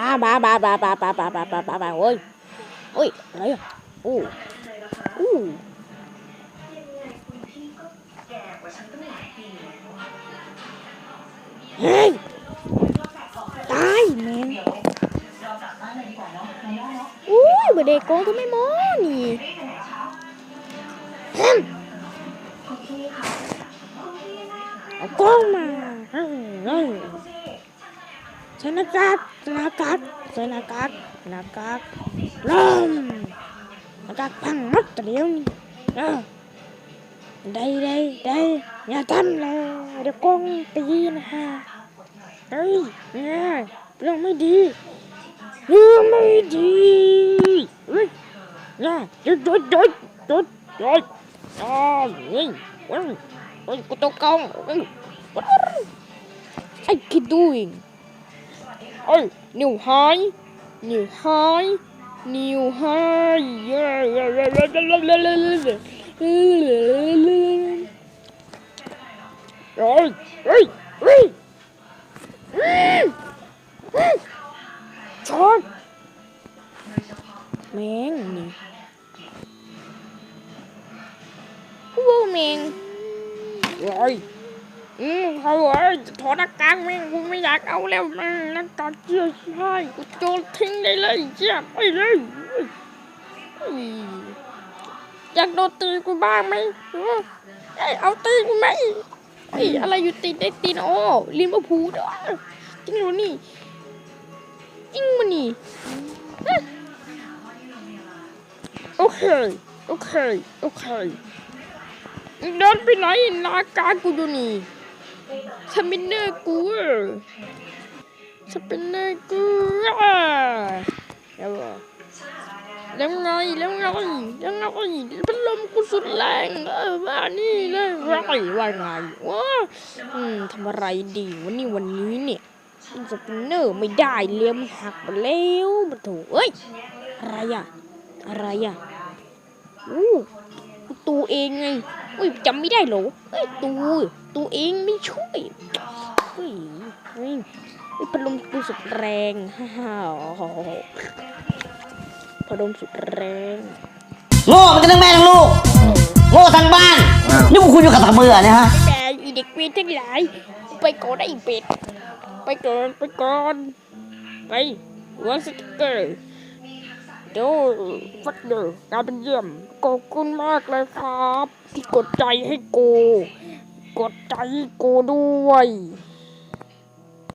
อ่าบาบาบาบาบาบาบาบาบาบาโอ้ยโอ้ยอะไรอะโอ้โอ้เฮ้ยตายแมงอุ้ยบเด็กโกงก็ไม่มอนี่เฮ้มเอากล้องมาเฮ้ย ใส่หน้ากากใส่หน้ากากใส่หน้ากากหน้ากากล้มหน้ากากพังหมัดแต่เดียวนี่เออได้ได้ได้อย่าทำเลยเดี๋ยวกองตีนะฮะเฮ้ยเนี่ยเรื่องไม่ดีเรื่องไม่ดีเฮ้ยเนี่ยจุดจุดจุดจุดจุดอ๋อเฮ้ยเฮ้ยเฮ้ยกูตกกองเฮ้ย what I keep doing ôi nhiều hói nhiều hói nhiều hói rồi ui ui chọn mèn nè. Woo mèn. Rồi. อืมเขาบอกว่าจะถอดหน้ากากแมงกูไม่อยากเอาแล้วแมงหน้ากากเชื่อใช่กูโจนทิ้งได้เลยเชี่ยไปเลยอยากโดนตีกูบ้างไหมเอ้ยเอาตีกูไหมเฮ้อะไรอยู่ติดได้ตีนโอ้ลิ้นมะพูดอะจริงหรอนี่จริงมันนี่โอเคโอเคโอเคเดินไปไหนนาการกูอยู่นี่ สปินเนอร์กูอะสปินเนอร์กูอะแล้วแล้วไงแล้วไงแล้วไงพัดลมกูสุดแรงเออว่านี่เลยว่าไงว่าไงวะอืมทำอะไรดีวันนี้วันนี้เนี่ยมันสปินเนอร์ไม่ได้เลี้ยมหักไปแล้วมาโถเอ้ยอะไรอะอะไรอะอู้ตูเองไงอุ้ยจำไม่ได้เหรอเอ้ยตู ตูเองไม่ช่วยเฮ้ยเฮ้ยเฮ้ยพัดลมกูสุดแรงฮ่าฮ่าพัดลมสุดแรงโง่มันจะทั้งแม่ทั้งลูกโง่ทั้งบ้านนี่กูคุยอยู่กับตะเบื่อเนี่ยฮะแต่อีเด็กเวรทั้งหลายไปก่อนไอ้เป็ดไปก่อนไปก่อนไปวางสติ๊กเกอร์เดี๋ยวฟักเดอร์การเป็นเยี่ยมขอบคุณมากเลยครับ ที่กดใจให้กู กดใจกูด้วย